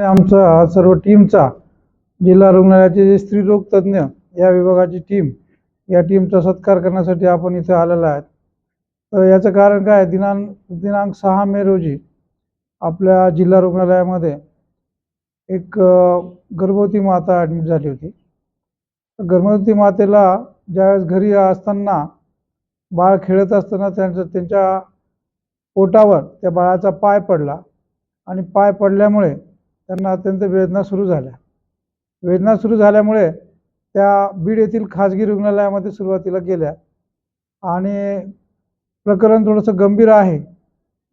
आमचा सर्व टीमचा जिल्हा रुग्णालयाचे जे स्त्रीरोग तज्ज्ञ या विभागाची टीम या टीमचा सत्कार करण्यासाठी आपण इथे आलेलो आहेत. तर याचं कारण काय दिनांक दिनांक सहा मे रोजी आपल्या जिल्हा रुग्णालयामध्ये एक गर्भवती माता ॲडमिट झाली होती. गर्भवती मातेला ज्यावेळेस घरी असताना बाळ खेळत असताना त्यांचं त्यांच्या पोटावर त्या बाळाचा पाय पडला. आणि पाय पडल्यामुळे त्यांना अत्यंत वेदना सुरू झाल्या. वेदना सुरू झाल्यामुळे त्या बीड येथील खाजगी रुग्णालयामध्ये सुरुवातीला गेल्या. आणि प्रकरण थोडंसं गंभीर आहे.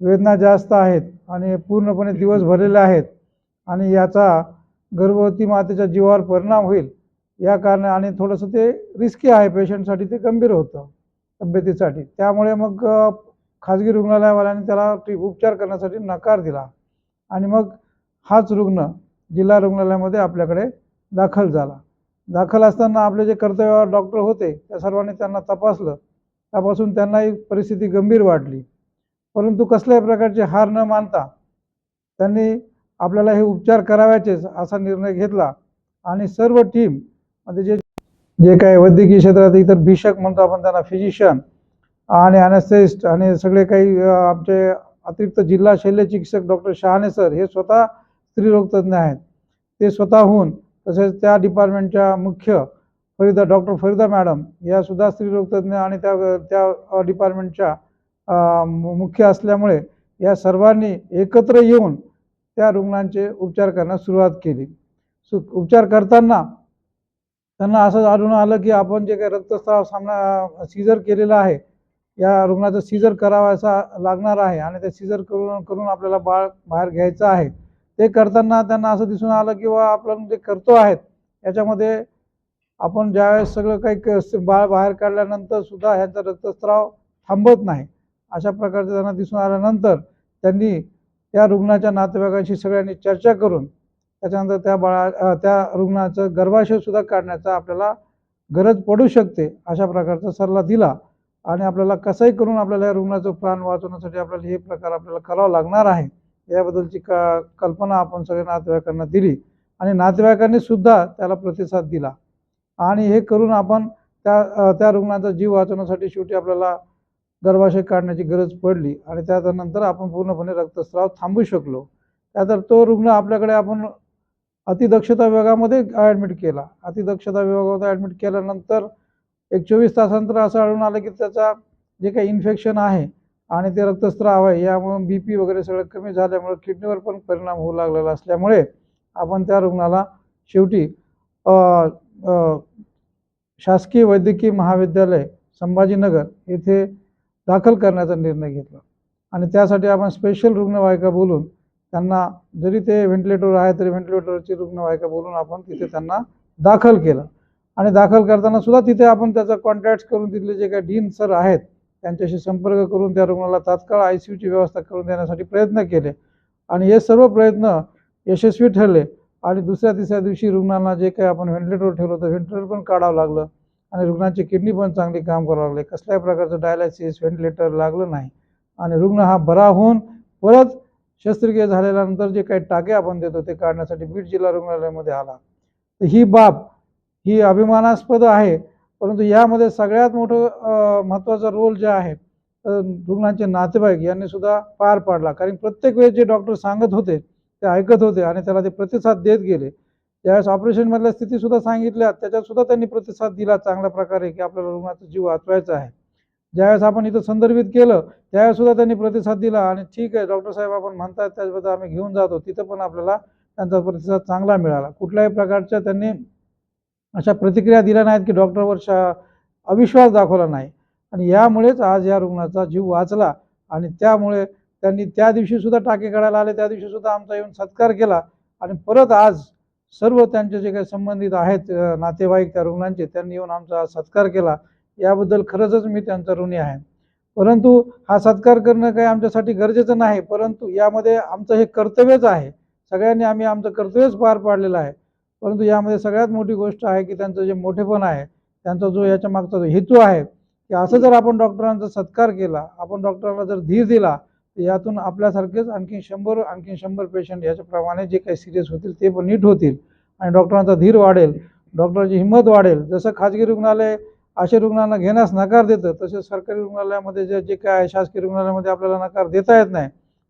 वेदना जास्त आहेत आणि पूर्णपणे दिवस भरलेले आहेत आणि याचा गर्भवती मातेच्या जीवावर परिणाम होईल या कारणे आणि थोडंसं ते रिस्की आहे. पेशंटसाठी ते गंभीर होतं तब्येतीसाठी. त्यामुळे मग खाजगी रुग्णालयावाल्यांनी त्याला ट्री उपचार करण्यासाठी नकार दिला. आणि मग हाच रुग्ण जिल्हा रुग्णालयामध्ये आपल्याकडे दाखल झाला. दाखल असताना आपले जे कर्तव्यावर डॉक्टर होते त्या सर्वांनी त्यांना तपासलं. त्यापासून त्यांनाही परिस्थिती गंभीर वाटली. परंतु कसल्याही प्रकारचे हार न मानता त्यांनी आपल्याला हे उपचार करावायचेच असा निर्णय घेतला. आणि सर्व टीम म्हणजे जे जे काही वैद्यकीय क्षेत्रात इतर भीषक म्हणतो आपण त्यांना फिजिशियन आणि अनेस्थेस्ट आणि सगळे काही आमचे अतिरिक्त जिल्हा शल्य चिकित्सक डॉक्टर शहाणे सर हे स्वतः स्त्रीरोगतज्ञ आहेत. ते स्वतःहून तसेच त्या डिपार्टमेंटच्या मुख्य फरीदा डॉक्टर फरीदा मॅडम या सुद्धा स्त्रीरोगतज्ञ आणि त्या त्या डिपार्टमेंटच्या मु- मुख्य असल्यामुळे या सर्वांनी एकत्र येऊन त्या रुग्णांचे उपचार करण्यास सुरुवात केली. सु उपचार करताना त्यांना असं आढळून आलं की आपण जे काही रक्तस्राव सामना सीझर केलेला आहे या रुग्णाचं सीझर करावायचा लागणार आहे आणि ते सीझर करून करून आपल्याला बाळ बाहेर घ्यायचं आहे. ते करताना त्यांना असं दिसून आलं की बा आपण जे करतो आहेत याच्यामध्ये आपण ज्यावेळेस सगळं काही बाळ बाहेर काढल्यानंतर सुद्धा ह्यांचा रक्तस्राव थांबत नाही अशा प्रकारचं त्यांना दिसून आल्यानंतर त्यांनी त्या रुग्णाच्या नातेवाईकांशी सगळ्यांनी चर्चा करून त्याच्यानंतर त्या बाळा त्या रुग्णाचं गर्भाशयसुद्धा काढण्याचा आपल्याला गरज पडू शकते अशा प्रकारचा सल्ला दिला आणि आपल्याला कसंही करून आपल्याला या रुग्णाचं प्राण वाचवण्यासाठी आपल्याला हे प्रकार आपल्याला करावं लागणार आहे. याबद्दलची क कल्पना आपण सगळ्या नातेवाईकांना दिली आणि नातेवाईकांनी सुद्धा त्याला प्रतिसाद दिला. आणि हे करून आपण त्या त्या रुग्णाचा जीव वाचवण्यासाठी शेवटी आपल्याला गर्भाशय काढण्याची गरज पडली आणि त्यानंतर आपण पूर्णपणे रक्तस्राव थांबू शकलो. त्यानंतर तो रुग्ण आपल्याकडे आपण अतिदक्षता विभागामध्ये ॲडमिट केला. अतिदक्षता विभागामध्ये ॲडमिट केल्यानंतर एक चोवीस तासानंतर असं आढळून आलं की त्याचा जे काही इन्फेक्शन आहे आणि ते रक्तस्राव आहे यामुळे बी पी वगैरे सगळं कमी झाल्यामुळे किडनीवर पण परिणाम होऊ लागलेला असल्यामुळे आपण त्या रुग्णाला शेवटी शासकीय वैद्यकीय महाविद्यालय संभाजीनगर येथे दाखल करण्याचा निर्णय घेतला. आणि त्यासाठी आपण स्पेशल रुग्णवाहिका बोलून त्यांना जरी ते व्हेंटिलेटर आहे तरी व्हेंटिलेटरची रुग्णवाहिका बोलून आपण तिथे त्यांना दाखल केलं. आणि दाखल करताना सुद्धा तिथे आपण त्याचा कॉन्टॅक्ट करून तिथले जे काही डीन सर आहेत त्यांच्याशी संपर्क करून त्या रुग्णाला तात्काळ आय सी यूची व्यवस्था करून देण्यासाठी प्रयत्न केले. आणि हे सर्व प्रयत्न यशस्वी ठरले. आणि दुसऱ्या तिसऱ्या दिवशी रुग्णांना जे काही आपण व्हेंटिलेटर ठेवलं होतं व्हेंटिलेटर पण काढावं लागलं. आणि रुग्णांची किडनी पण चांगली काम करावं लागले. कसल्याही प्रकारचं डायलायसिस व्हेंटिलेटर लागलं नाही. आणि रुग्ण हा बरा होऊन परत शस्त्रक्रिया झाल्यानंतर जे काही टाके आपण देतो ते काढण्यासाठी बीड जिल्हा रुग्णालयामध्ये आला. तर ही बाब ही अभिमानास्पद आहे. परंतु यामध्ये सगळ्यात मोठं महत्त्वाचा रोल जे आहे रुग्णांचे नातेवाईक यांनी सुद्धा पार पाडला. कारण प्रत्येक वेळेस जे डॉक्टर सांगत होते ते ऐकत होते आणि त्याला ते प्रतिसाद देत गेले. ज्यावेळेस ऑपरेशनमधल्या स्थितीसुद्धा सांगितल्या. त्याच्यातसुद्धा त्यांनी प्रतिसाद दिला चांगल्या प्रकारे की आपल्याला रुग्णाचा जीव वाचवायचा आहे. ज्यावेळेस आपण इथं संदर्भित केलं त्यावेळेस सुद्धा त्यांनी प्रतिसाद दिला आणि ठीक आहे डॉक्टर साहेब आपण म्हणतात त्याच्याबद्दल आम्ही घेऊन जातो. तिथं पण आपल्याला त्यांचा प्रतिसाद चांगला मिळाला. कुठल्याही प्रकारच्या त्यांनी अशा प्रतिक्रिया दिल्या नाहीत की डॉक्टरवर शा अविश्वास दाखवला नाही. आणि यामुळेच आज या रुग्णाचा जीव वाचला आणि त्यामुळे त्यांनी त्या दिवशीसुद्धा टाके काढायला आले त्या दिवशीसुद्धा आमचा येऊन सत्कार केला आणि परत आज सर्व त्यांचे जे काही संबंधित आहेत नातेवाईक त्या रुग्णांचे त्यांनी येऊन आमचा सत्कार केला. याबद्दल खरंचच मी त्यांचा ऋणी आहे. परंतु हा सत्कार करणं काही आमच्यासाठी गरजेचं नाही परंतु यामध्ये आमचं हे कर्तव्यच आहे. सगळ्यांनी आम्ही आमचं कर्तव्यच पार पाडलेलं आहे. परंतु यामध्ये सगळ्यात मोठी गोष्ट आहे की त्यांचं जे मोठेपण आहे त्यांचा जो याच्या मागचा जो हेतू आहे की असं जर आपण डॉक्टरांचा सत्कार केला आपण डॉक्टरांना जर धीर दिला तर यातून आपल्यासारखेच आणखी शंभर आणखी शंभर पेशंट याच्याप्रमाणे जे काही सिरियस होतील ते पण नीट होतील आणि डॉक्टरांचा धीर वाढेल डॉक्टरांची हिंमत वाढेल. जसं खाजगी रुग्णालय असे रुग्णांना घेण्यास नकार देतं तसेच सरकारी रुग्णालयामध्ये जे जे काय शासकीय रुग्णालयामध्ये आपल्याला नकार देता येत नाही.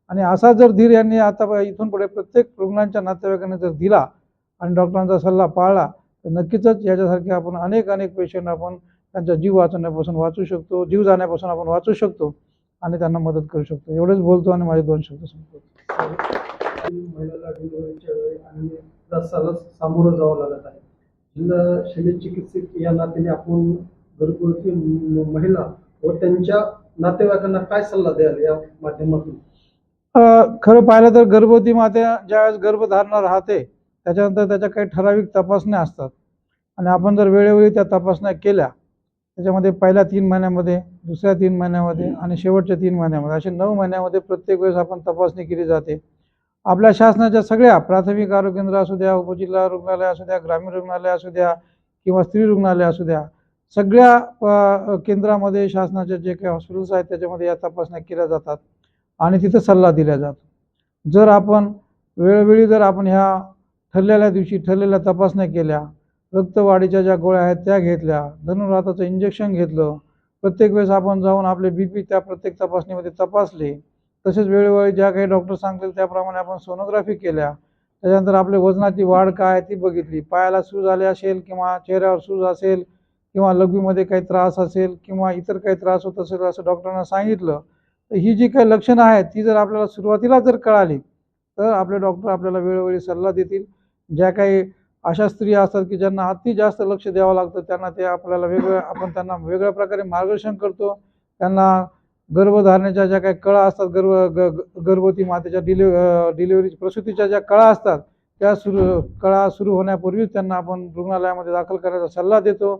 आणि असा जर धीर यांनी आता इथून पुढे प्रत्येक रुग्णांच्या नातेवाईकांनी जर दिला आणि डॉक्टरांचा सल्ला पाळला तर नक्कीच याच्यासारखे आपण अनेक अनेक पेशंट आपण त्यांचा जीव वाचवण्यापासून वाचू शकतो जीव जाण्यापासून आपण वाचू शकतो आणि त्यांना मदत करू शकतो. एवढेच बोलतो आणि माझे दोन शब्द त्रासाला सामोरं जावं लागत आहे. जिल्हा शल्य चिकित्सक या नात्याने आपण घरगुती महिला व त्यांच्या नातेवाईकांना काय सल्ला द्याल या माध्यमातून? खरं पाहिलं तर गर्भवती माता ज्यावेळेस गर्भधारणा राहते त्याच्यानंतर त्याच्या काही ठराविक तपासण्या असतात. आणि आपण जर वेळोवेळी त्या तपासण्या केल्या त्याच्यामध्ये पहिल्या तीन महिन्यामध्ये दुसऱ्या तीन महिन्यामध्ये आणि शेवटच्या तीन महिन्यामध्ये असे नऊ महिन्यामध्ये प्रत्येक वेळेस आपण तपासणी केली जाते. आपल्या शासनाच्या सगळ्या प्राथमिक आरोग्य केंद्र असू द्या उपजिल्हा रुग्णालय असू द्या ग्रामीण रुग्णालय असू द्या किंवा स्त्री रुग्णालय असू द्या सगळ्या केंद्रामध्ये शासनाच्या जे काही हॉस्पिटल्स आहेत त्याच्यामध्ये या तपासण्या केल्या जातात आणि तिथं सल्ला दिला जातो. जर आपण वेळोवेळी जर आपण ह्या ठरलेल्या दिवशी ठरलेल्या तपासण्या केल्या. रक्तवाढीच्या ज्या गोळ्या आहेत त्या घेतल्या. धनुर्वाताचं इंजेक्शन घेतलं. प्रत्येक वेळेस आपण जाऊन आपले बी पी त्या प्रत्येक तपासणीमध्ये तपासले. तसेच वेळोवेळी ज्या काही डॉक्टर सांगतील त्याप्रमाणे आपण सोनोग्राफी केल्या. त्याच्यानंतर आपले वजनाची वाढ काय आहे ती बघितली. पायाला सूज आले असेल किंवा चेहऱ्यावर सूज असेल किंवा लघवीमध्ये काही त्रास असेल किंवा इतर काही त्रास होत असेल असं डॉक्टरांना सांगितलं तर ही जी काही लक्षणं आहेत ती जर आपल्याला सुरुवातीला जर कळाली तर आपले डॉक्टर आपल्याला वेळोवेळी सल्ला देतील. ज्या काही अशा स्त्रिया असतात की ज्यांना अति जास्त लक्ष द्यावं लागतं त्यांना ते आपल्याला वेगळं आपण त्यांना वेगळ्या प्रकारे मार्गदर्शन करतो. त्यांना गर्भधारणेच्या ज्या काही कळा असतात गर्भ ग ग- गर्भवती मातेच्या डिले डिलिव्हरी प्रसूतीच्या ज्या कळा असतात त्या सुरू कळा सुरू होण्यापूर्वीच त्यांना आपण रुग्णालयामध्ये दाखल करायचा सल्ला देतो.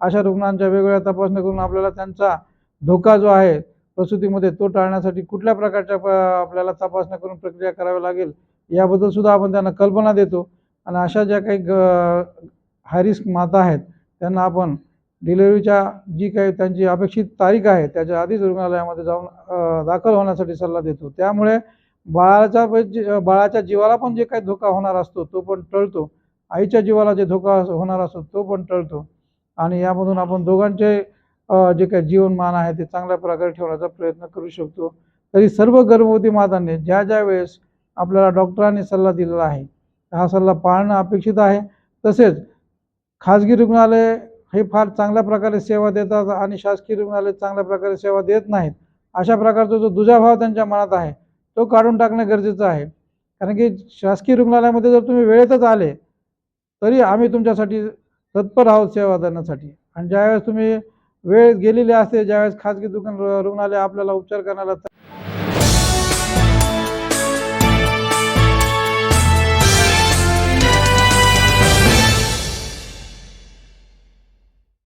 अशा रुग्णांच्या वेगवेगळ्या तपासण्या करून आपल्याला त्यांचा धोका जो आहे प्रसूतीमध्ये तो टाळण्यासाठी कुठल्या प्रकारच्या प आपल्याला तपासण्या करून प्रक्रिया करावी लागेल याबद्दल सुद्धा आपण त्यांना कल्पना देतो. आणि अशा ज्या काही ग हायरिस्क माता आहेत त्यांना आपण डिलेवरीच्या जी काही त्यांची अपेक्षित तारीख आहे त्याच्या आधीच रुग्णालयामध्ये जाऊन दाखल होण्यासाठी सल्ला देतो. त्यामुळे बाळाच्या बाळाच्या जीवाला पण जे काही धोका होणार असतो तो पण टळतो. आईच्या जीवाला जे धोका होणार असतो तो पण टळतो. आणि यामधून आपण दोघांचे जे काही जीवनमान आहे ते चांगल्या प्रकारे ठेवण्याचा प्रयत्न करू शकतो. तरी सर्व गर्भवती मातांनी ज्या ज्या वेळेस आपल्याला डॉक्टरांनी सल्ला दिलेला आहे हा सल्ला पाळणं अपेक्षित आहे. तसेच खाजगी रुग्णालय हे फार चांगल्या प्रकारे सेवा देतात आणि शासकीय रुग्णालय चांगल्या प्रकारे सेवा देत नाहीत. अशा प्रकारचा जो दुजाभाव त्यांच्या मनात आहे तो काढून टाकणं गरजेचं आहे. कारण की शासकीय रुग्णालयामध्ये जर तुम्ही वेळेतच आले तरी आम्ही तुमच्यासाठी तत्पर आहोत सेवा देण्यासाठी. आणि ज्यावेळेस तुम्ही वेळ गेलेली असते ज्यावेळेस खाजगी दुकान रुग्णालय आपल्याला उपचार करण्याला